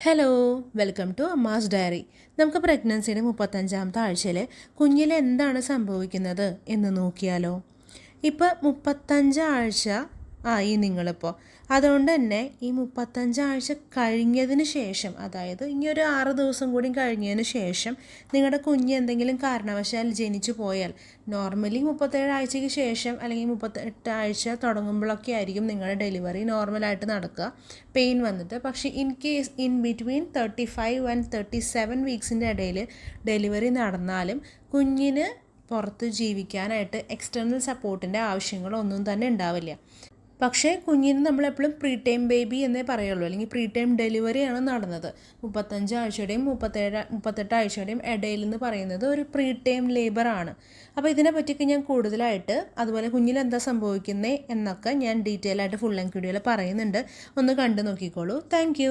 Hello welcome to Amma's diary നമുക്ക് പ്രഗ്നൻസിയുടെ മുപ്പത്തഞ്ചാമത്തെ ആഴ്ചയിൽ കുഞ്ഞിൽ എന്താണ് സംഭവിക്കുന്നത് എന്ന് നോക്കിയാലോ. ഇപ്പോൾ മുപ്പത്തഞ്ച് ആഴ്ച ആയി നിങ്ങളിപ്പോൾ അതുകൊണ്ട് തന്നെ ഈ മുപ്പത്തഞ്ചാഴ്ച കഴിഞ്ഞതിന് ശേഷം അതായത് ഇനി ഒരു ആറ് ദിവസം കൂടി കഴിഞ്ഞതിന് ശേഷം നിങ്ങളുടെ കുഞ്ഞ് എന്തെങ്കിലും കാരണവശാൽ ജനിച്ചു പോയാൽ നോർമലി മുപ്പത്തേഴ് ആഴ്ചയ്ക്ക് ശേഷം അല്ലെങ്കിൽ മുപ്പത്തെട്ട് ആഴ്ച തുടങ്ങുമ്പോഴൊക്കെ ആയിരിക്കും നിങ്ങളുടെ ഡെലിവറി നോർമലായിട്ട് നടക്കുക. പെയിൻ വന്നിട്ട്. പക്ഷേ in case in between thirty five and thirty seven വീക്സിന്റെ ഇടയിൽ ഡെലിവറി നടന്നാലും കുഞ്ഞിന് പുറത്ത് ജീവിക്കാനായിട്ട് എക്സ്റ്റേണൽ സപ്പോർട്ടിന്റെ ആവശ്യങ്ങളൊന്നും തന്നെ ഉണ്ടാവില്ല. പക്ഷേ കുഞ്ഞിന് നമ്മളെപ്പോഴും പ്രീ ടൈം ബേബി എന്നേ പറയുള്ളൂ. അല്ലെങ്കിൽ പ്രീ ടൈം ഡെലിവറിയാണ് നടന്നത്. മുപ്പത്തഞ്ച് ആഴ്ചയുടെയും മുപ്പത്തേഴ് മുപ്പത്തെട്ട് ആഴ്ചയുടെയും ഇടയിൽ എന്ന് പറയുന്നത് ഒരു പ്രീ ടൈം ലേബറാണ് അപ്പോൾ ഇതിനെ പറ്റിയൊക്കെ ഞാൻ കൂടുതലായിട്ട് അതുപോലെ കുഞ്ഞിൽ എന്താ സംഭവിക്കുന്നത് എന്നൊക്കെ ഞാൻ ഡീറ്റെയിൽ ആയിട്ട് ഫുൾ ലെങ്ക് വീഡിയോയിൽ പറയുന്നുണ്ട്. ഒന്ന് കണ്ടു നോക്കിക്കോളൂ. താങ്ക്